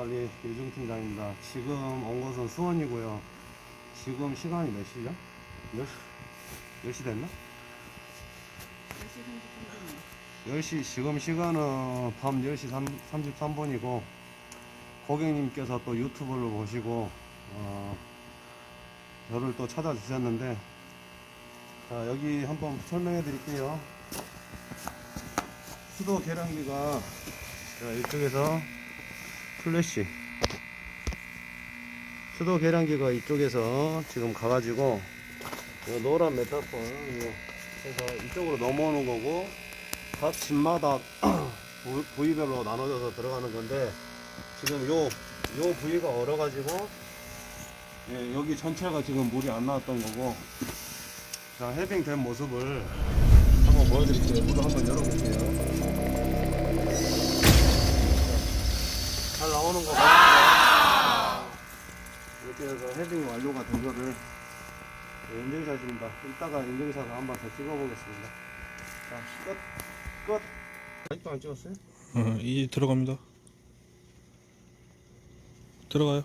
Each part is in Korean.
관리 유중 팀장입니다. 지금 온 곳은 수원이고요. 지금 시간이 몇 시죠? 몇 시? 몇시 됐나? 10시, 지금 시간은 밤 10시 33분이고, 고객님께서 또 유튜브를 보시고, 어, 저를 또 찾아주셨는데, 자, 여기 한번 설명해 드릴게요. 수도 계량기가 자, 이쪽에서 플래시. 수도 계량기가 이쪽에서 지금 가가지고 이 노란 메타폰 해서 이쪽으로 넘어오는 거고 각 집마다 부- 부위별로 나눠져서 들어가는 건데 지금 요, 요 부위가 얼어가지고 예, 여기 전체가 지금 물이 안 나왔던 거고. 자 해빙 된 모습을 한번 보여드릴게요. 물을 한번 열어볼게요 나오는 거 같아요. 이렇게 해서 헤딩 완료가 된 거를 네, 인증샷입니다. 이따가 인증샷을 한번 더 찍어보겠습니다. 자, 끝, 끝. 아직도 안 찍었어요? 어, 이제 들어갑니다. 들어가요.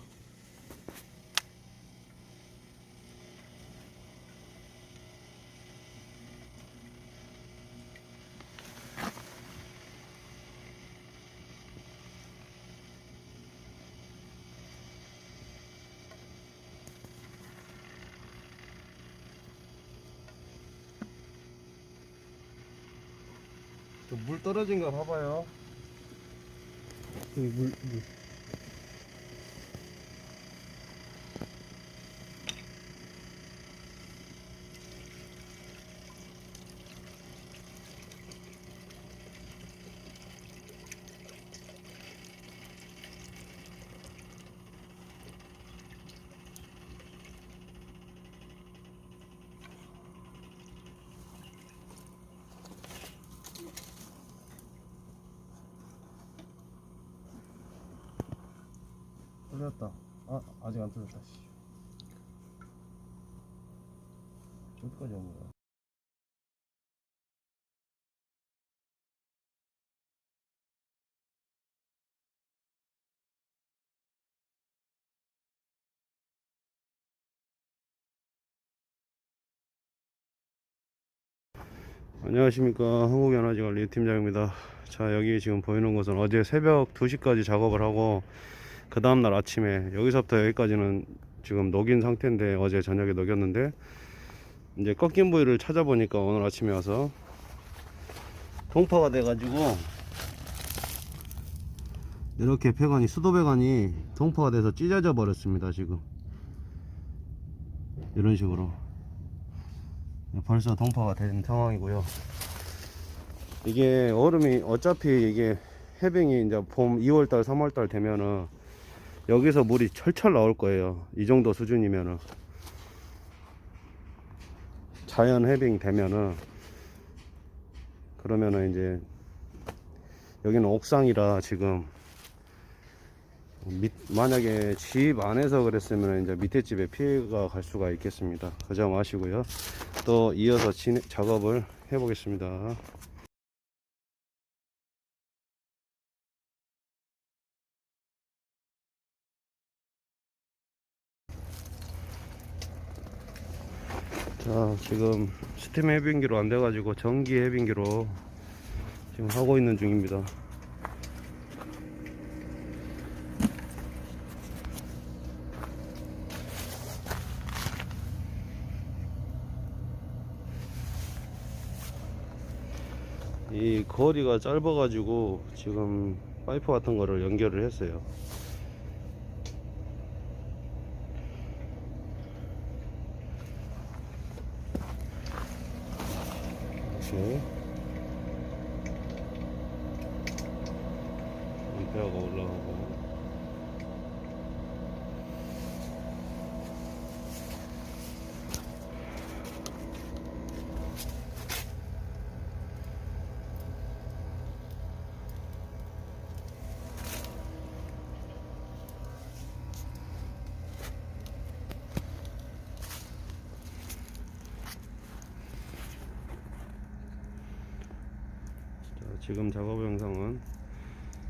물 떨어진 거 봐봐요. 여기 물, 물. 뚫렸다. 아, 아직 안 뚫렸다. 씨. 어디까지 온 거야? 안녕하십니까 한국연화지관리 팀장입니다 자 여기 지금 보이는 곳은 어제 새벽 2시까지 작업을 하고 그 다음날 아침에 여기서부터 여기까지는 지금 녹인 상태인데 어제 저녁에 녹였는데 이제 꺾인 부위를 찾아보니까 오늘 아침에 와서 동파가 돼가지고 이렇게 배관이 수도 배관이 동파가 돼서 찢어져 버렸습니다 지금. 이런 식으로. 벌써 동파가 된 상황이고요. 이게 얼음이 어차피 이게 해빙이 이제 봄 2월달 3월달 되면은 여기서 물이 철철 나올 거예요. 이 정도 수준이면은 자연 해빙 되면은 그러면은 이제 여기는 옥상이라 지금 밑, 만약에 집 안에서 그랬으면 이제 밑에 집에 피해가 갈 수가 있겠습니다. 그 점 아시고요. 또 이어서 작업을 해 보겠습니다. 자 지금 스팀 해빙기로 안 돼가지고 전기 해빙기로 지금 하고 있는 중입니다. 이 거리가 짧아 가지고 지금 파이프 같은 거를 연결을 했어요 이렇게 임페어가 올라가고 자, 지금 작업 영상은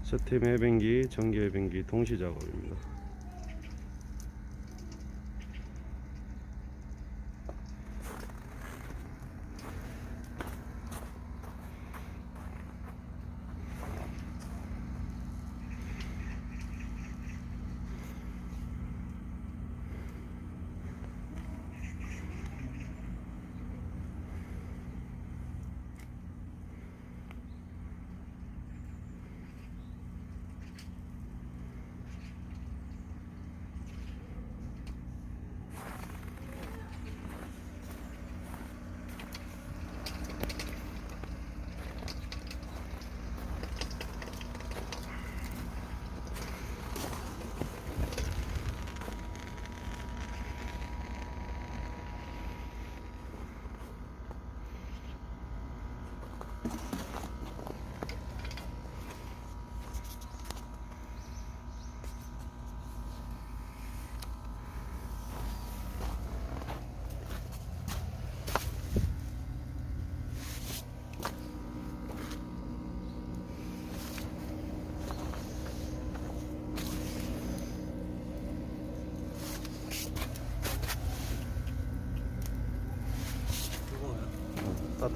스팀 해변기, 전기 해변기 동시 작업입니다.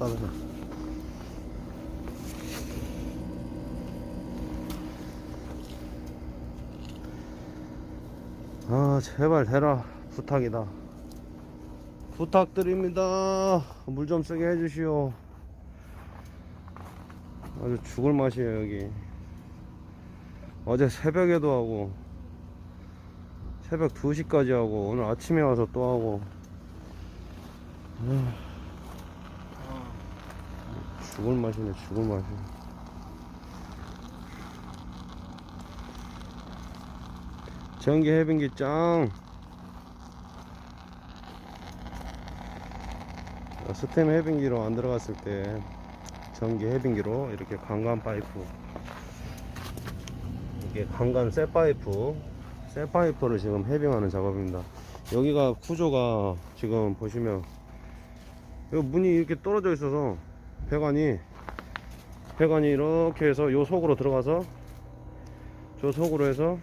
따뜻하다. 아 제발 대라 부탁이다. 부탁드립니다. 물 좀 쓰게 해주시오. 아주 죽을 맛이에요 여기. 어제 새벽에도 하고 새벽 2시까지 하고 오늘 아침에 와서 또 하고 죽을 맛이네 죽을 맛이. 전기 해변기 짱. 어, 스템 해변기로 안 들어갔을 때 전기 해변기로 이렇게 강간 파이프. 이게 강간 쇠 파이프. 쇠 파이프를 지금 해빙하는 작업입니다. 여기가 구조가 지금 보시면 여기 문이 이렇게 떨어져 있어서 배관이 배관이 이렇게 해서 요 속으로 들어가서 저 속으로 해서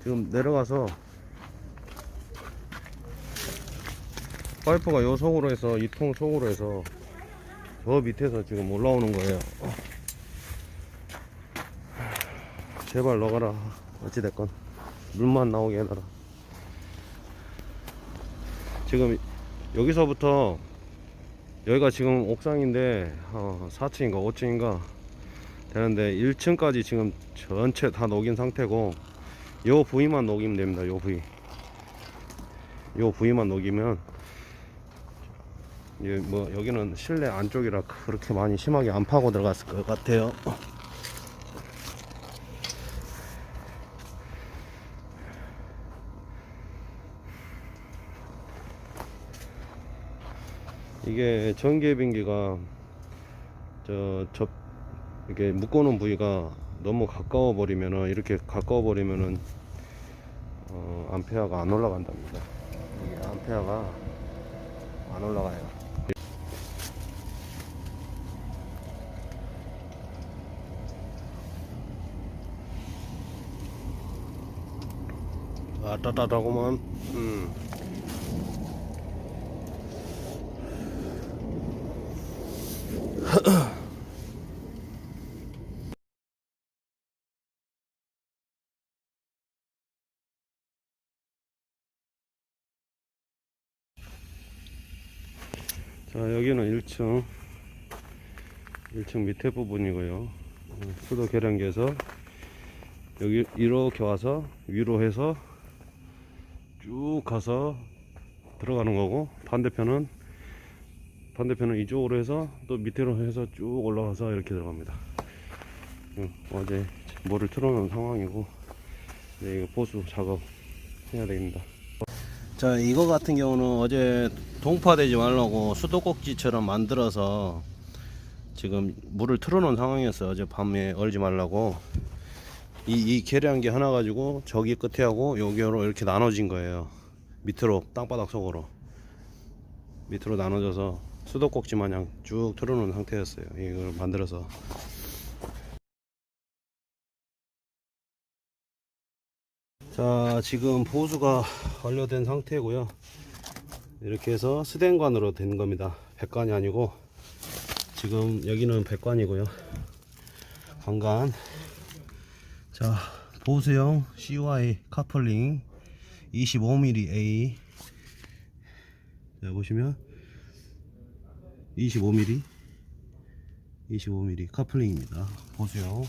지금 내려가서 파이프가 요 속으로 해서 이 통 속으로 해서 저 밑에서 지금 올라오는 거예요. 제발 넣어가라. 어찌됐건. 물만 나오게 해놔라. 지금 여기서부터 여기가 지금 옥상인데 어, 4층인가 5층인가 되는데 1층까지 지금 전체 다 녹인 상태고 요 부위만 녹이면 됩니다 요 부위. 요 부위만 녹이면 예, 뭐 여기는 실내 안쪽이라 그렇게 많이 심하게 안 파고 들어갔을 것 같아요 이게 전기bin기가 저, 접 이렇게 묶어놓은 부위가 너무 가까워 버리면은 이렇게 가까워 버리면은 어, 암페어가 안 올라간답니다. 이게 암페어가 안 올라가요. 아 따뜻하구만. 음. 자 여기는 1층 1층 밑에 부분이고요. 어, 수도 계량기에서 여기 이렇게 와서 위로 해서 쭉 가서 들어가는 거고 반대편은 반대편은 이쪽으로 해서 또 밑으로 해서 쭉 올라가서 이렇게 들어갑니다. 음, 어제 물을 틀어놓은 상황이고 이제 이거 보수 작업 해야 됩니다. 자 이거 같은 경우는 어제 동파되지 말라고 수도꼭지처럼 만들어서 지금 물을 틀어놓은 상황이었어요. 어제 밤에 얼지 말라고. 이, 이 계량기 하나 가지고 저기 끝에 하고 여기로 이렇게 나눠진 거예요. 밑으로 땅바닥 속으로. 밑으로 나눠져서 수도꼭지 마냥 쭉 틀어놓은 상태였어요. 이걸 만들어서. 자 지금 보수가 완료된 상태고요. 이렇게 해서 스댄관으로 된 겁니다. 백관이 아니고 지금 여기는 백관이고요. 관관. 자 보수형 CY 카플링 25mm A. 자 보시면 25mm 25mm 카플링입니다. 보수형.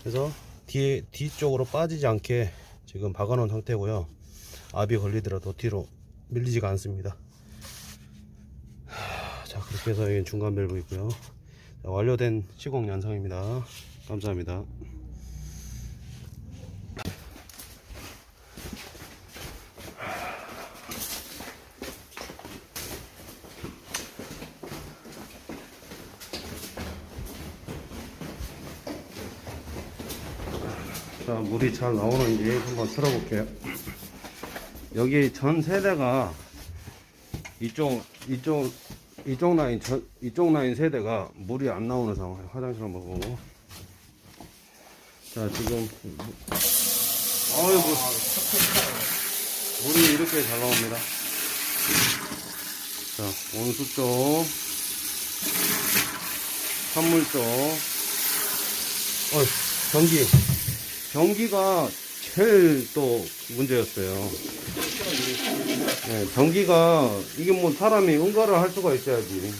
그래서 뒤에 뒤쪽으로 빠지지 않게 지금 박아놓은 상태고요. 압이 걸리더라도 뒤로 밀리지가 않습니다. 하, 자 그렇게 해서 여기 중간 밸브 있고요. 자, 완료된 시공 yan상입니다. 감사합니다. 자 물이 잘 나오는지 한번 틀어볼게요. 여기 전 세대가 이쪽 이쪽 이쪽 라인 전 이쪽 라인 세대가 물이 안 나오는 상황이에요. 화장실 한번 보고. 자 지금 아이고 물이 이렇게 잘 나옵니다. 자 온수 쪽 산물 쪽 어, 전기 전기가 제일 또 문제였어요. 네, 전기가 이게 뭐 사람이 응가를 할 수가 있어야지.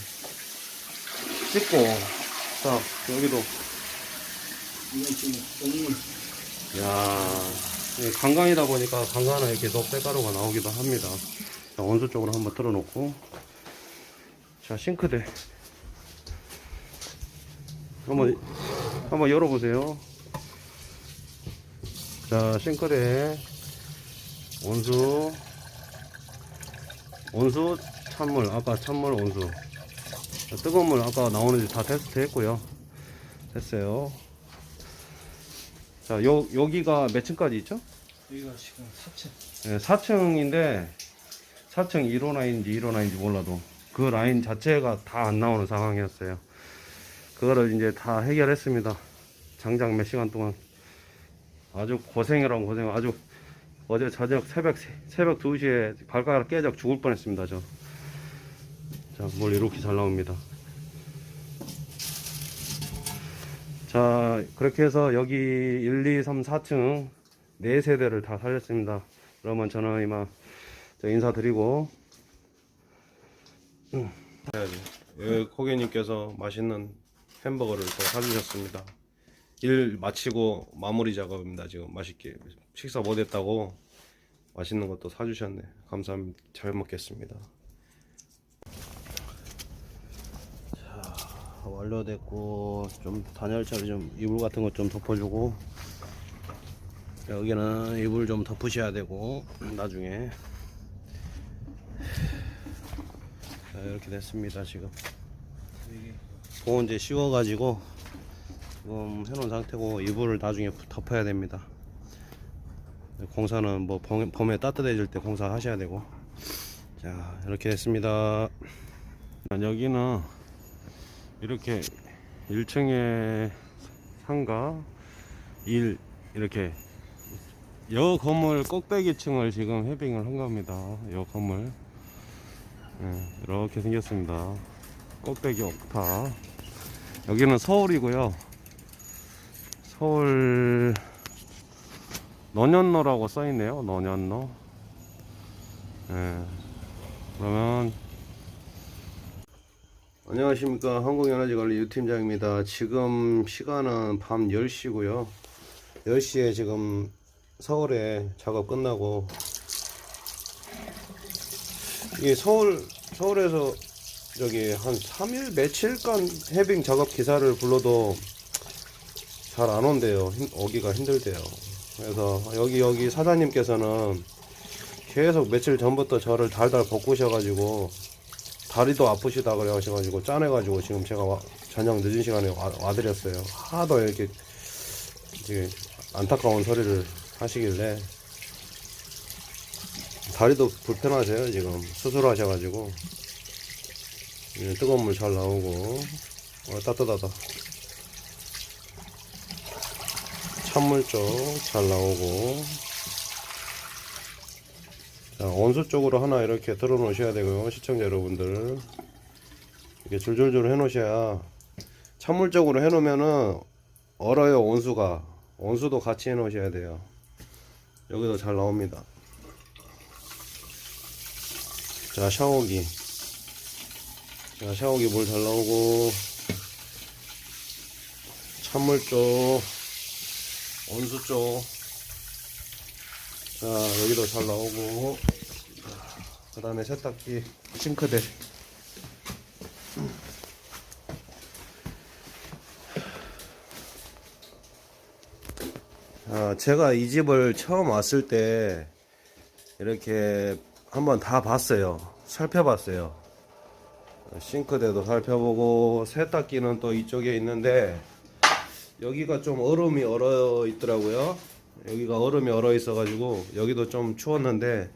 씻고 자 여기도 야 예, 강강이다 보니까 강간에 이렇게 녹색가루가 나오기도 합니다. 자, 원수 쪽으로 한번 틀어놓고 자 싱크대 한번 한번 열어보세요. 자, 싱크대. 온수. 온수 찬물. 아까 찬물 온수. 자, 뜨거운 물 아까 나오는지 다 테스트 했고요. 됐어요. 자 요, 여기가 몇 층까지 있죠? 여기가 지금 4층. 네, 4층인데 4층 1호 라인인지 1호 라인인지 몰라도 그 라인 자체가 다 안 나오는 상황이었어요. 그거를 이제 다 해결했습니다. 장장 몇 시간 동안 아주 고생이라고 고생 아주 어제 저녁 새벽 세- 새벽 2시에 발가락 깨져 죽을 뻔했습니다 저. 자, 뭘 이렇게 잘 나옵니다. 자, 그렇게 해서 여기 1, 2, 3, 4층 네 세대를 다 살렸습니다. 그러면 저는 이만 저 인사드리고 음. 예, 고객님께서 맛있는 햄버거를 또 사주셨습니다. 일 마치고 마무리 작업입니다. 지금 맛있게 식사 못했다고 맛있는 것도 사주셨네. 감사합니다. 잘 먹겠습니다. 자 완료됐고 좀 단열처리 좀 이불 같은 것 좀 덮어주고 여기는 이불 좀 덮으셔야 되고 나중에 자, 이렇게 됐습니다 지금 보온제 씌워가지고 지금 해놓은 상태고 이불을 나중에 덮어야 됩니다. 공사는 뭐 봄- 봄에 따뜻해질 때 공사 하셔야 되고 자 이렇게 됐습니다. 여기는 이렇게 1층에 상가 1 이렇게 여 건물 꼭대기 층을 지금 해빙을 한 겁니다. 여 건물 예, 이렇게 생겼습니다. 꼭대기 옥타 여기는 서울이고요. 서울 너년로라고 써있네요. 너년로. 예. 그러면 안녕하십니까 한국에너지관리 유팀장입니다. 지금 시간은 밤 10시고요. 10시에 지금 서울에 작업 끝나고 이 서울 서울에서 저기 한 3일 며칠간 해빙 작업 기사를 불러도 잘 안 온대요. 힘- 오기가 힘들대요. 그래서 여기 여기 사장님께서는 계속 며칠 전부터 저를 달달 볶으셔가지고 다리도 아프시다 그래 하셔가지고 짜내가지고 지금 제가 와- 저녁 늦은 시간에 와, 와드렸어요. 하도 이렇게 이제 안타까운 소리를 하시길래 다리도 불편하세요 지금 수술하셔가지고 예, 뜨거운 물 잘 나오고 어, 따뜻하다. 찬물 쪽 잘 나오고 자, 온수 쪽으로 하나 이렇게 들어 놓으셔야 되고요. 시청자 여러분들. 이렇게 줄줄줄 해 놓으셔야 찬물 쪽으로 해 놓으면은 얼어요, 온수가. 온수도 같이 해 놓으셔야 돼요. 여기도 잘 나옵니다. 자, 샤워기. 자, 샤워기 물 잘 나오고 찬물 쪽, 온수 쪽. 자, 여기도 잘 나오고 그 다음에 세탁기, 싱크대. 아, 제가 이 집을 처음 왔을 때 이렇게 한번 다 봤어요. 살펴봤어요. 싱크대도 살펴보고 세탁기는 또 이쪽에 있는데 여기가 좀 얼음이 얼어 있더라고요. 여기가 얼음이 얼어 있어가지고 여기도 좀 추웠는데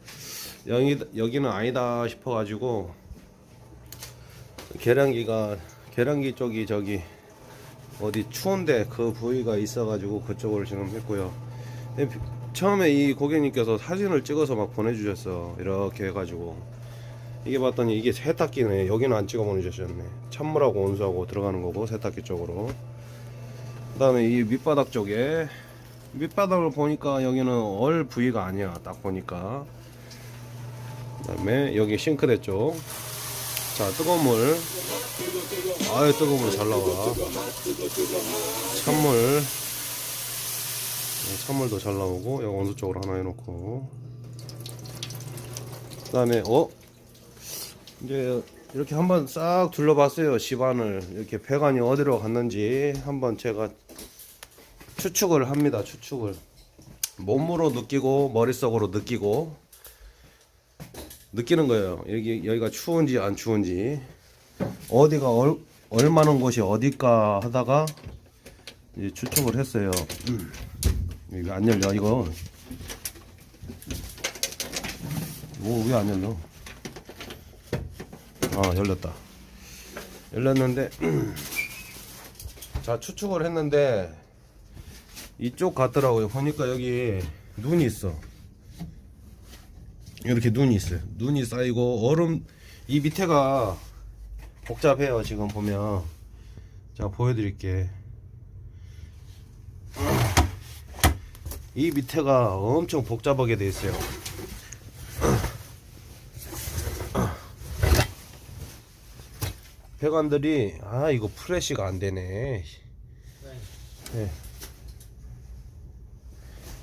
여기 여기는 아니다 싶어가지고 계량기가 계량기 쪽이 저기 어디 추운데 그 부위가 있어가지고 그쪽으로 지금 했고요. 비- 처음에 이 고객님께서 사진을 찍어서 막 보내주셨어. 이렇게 해가지고 이게 봤더니 이게 세탁기네. 여기는 안 찍어 보내주셨네. 찬물하고 온수하고 들어가는 거고 세탁기 쪽으로. 그 다음에 이 밑바닥 쪽에 밑바닥을 보니까 여기는 얼 부위가 아니야. 딱 보니까. 그 다음에 여기 싱크대 쪽. 자 뜨거운 물. 아유 뜨거운 물 잘 나와. 찬물. 네, 찬물도 잘 나오고 여기 온수 쪽으로 하나 해놓고. 그 다음에 어 이제 이렇게 한번 싹 둘러봤어요 집안을. 이렇게 배관이 어디로 갔는지 한번 제가 추측을 합니다 추측을. 몸으로 느끼고 머릿속으로 느끼고 느끼는 거예요. 여기 여기가 추운지 안 추운지. 어디가 얼, 얼마는 곳이 어딜까 하다가 추측을 했어요. 음. 이거 안 열려 이거. 뭐왜안 열려 아 열렸다. 열렸는데 자 추측을 했는데 이쪽 같더라고요. 보니까 여기 눈이 있어. 이렇게 눈이 있어요. 눈이 쌓이고 얼음 이 밑에가 복잡해요 지금 보면. 자 보여드릴게. 이 밑에가 엄청 복잡하게 돼 있어요 배관들이 아 이거 프레시가 안 되네. 네.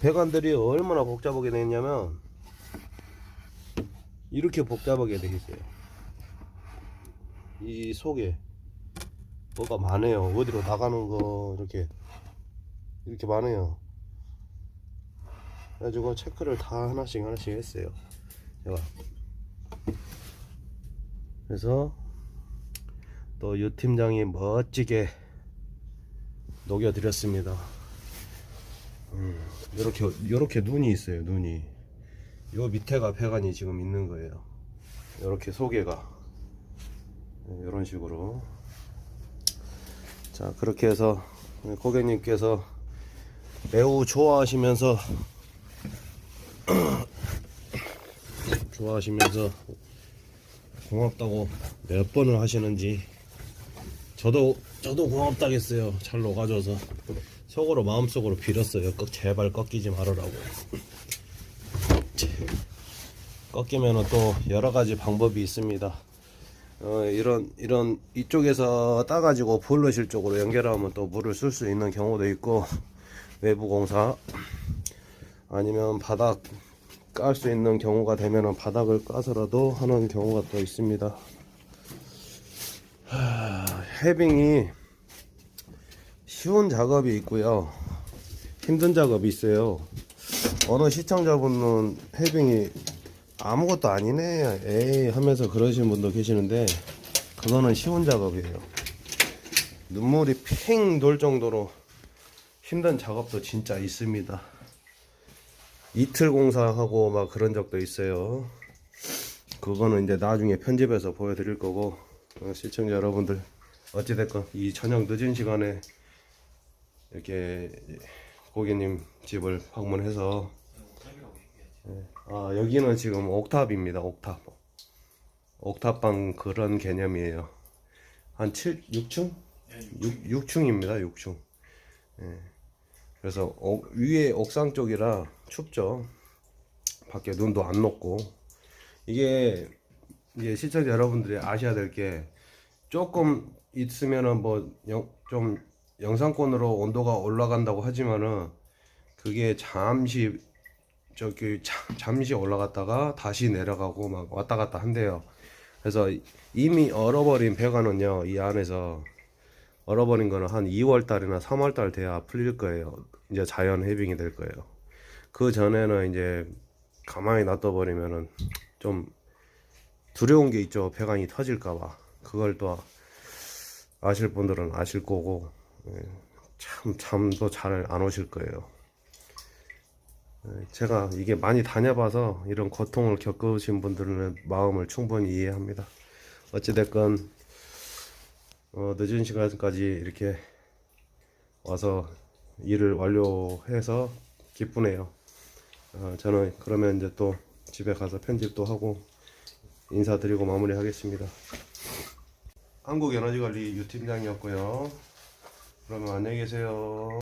배관들이 얼마나 복잡하게 돼 있냐면 이렇게 복잡하게 돼 있어요. 이 속에 뭐가 많아요. 어디로 나가는 거 이렇게 이렇게 많아요. 그래가지고 체크를 다 하나씩 하나씩 했어요. 제가 그래서 또 유 팀장이 멋지게 녹여드렸습니다. 음, 요렇게 요렇게 눈이 있어요. 눈이 요 밑에가 배관이 지금 있는 거예요. 요렇게 소개가 이런 식으로 자 그렇게 해서 고객님께서 매우 좋아하시면서 좋아하시면서 고맙다고 몇 번을 하시는지 저도 저도 고맙다겠어요. 잘 녹아줘서 속으로 마음속으로 빌었어요. 꼭 제발 꺾이지 말으라고. 꺾이면은 또 여러 가지 방법이 있습니다. 어, 이런 이런 이쪽에서 따가지고 보일러실 쪽으로 연결하면 또 물을 쓸 수 있는 경우도 있고 외부 공사 아니면 바닥 깔 수 있는 경우가 되면은 바닥을 까서라도 하는 경우가 또 있습니다. 하, 해빙이 쉬운 작업이 있고요. 힘든 작업이 있어요. 어느 시청자분은 해빙이 아무것도 아니네, 에이 하면서 그러시는 분도 계시는데 그거는 쉬운 작업이에요. 눈물이 핑 돌 정도로 힘든 작업도 진짜 있습니다. 이틀 공사하고 막 그런 적도 있어요. 그거는 이제 나중에 편집해서 보여드릴 거고 어, 시청자 여러분들 어찌됐건 이 저녁 늦은 시간에 이렇게 고객님 집을 방문해서 네. 아 여기는 지금 옥탑입니다. 옥탑. 옥탑방 그런 개념이에요. 한 7, 6층? 예, 6, 6층 입니다. 6층. 예. 그래서 옥- 위에 옥상 쪽이라 춥죠. 밖에 눈도 안 녹고 이게 이제 시청자 여러분들이 아셔야 될 게 조금 있으면은 뭐좀 영상권으로 온도가 올라간다고 하지만은 그게 잠시 저기 자- 잠시 올라갔다가 다시 내려가고 막 왔다 갔다 한대요. 그래서 이미 얼어버린 배관은요 이 안에서 얼어버린 거는 한 2월 달이나 3월 달 돼야 풀릴 거예요. 이제 자연 해빙이 될 거예요. 그 전에는 이제 가만히 놔둬버리면은 좀 두려운 게 있죠. 배관이 터질까봐. 그걸 또 아실 분들은 아실 거고, 예, 참, 잠도 잘 안 오실 거예요. 예, 제가 이게 많이 다녀봐서 이런 고통을 겪으신 분들은 마음을 충분히 이해합니다. 어찌됐건, 어, 늦은 시간까지 이렇게 와서 일을 완료해서 기쁘네요. 어, 저는 그러면 이제 또 집에 가서 편집도 하고 인사드리고 마무리하겠습니다. 한국에너지관리 유 팀장이었고요. 그러면 안녕히 계세요.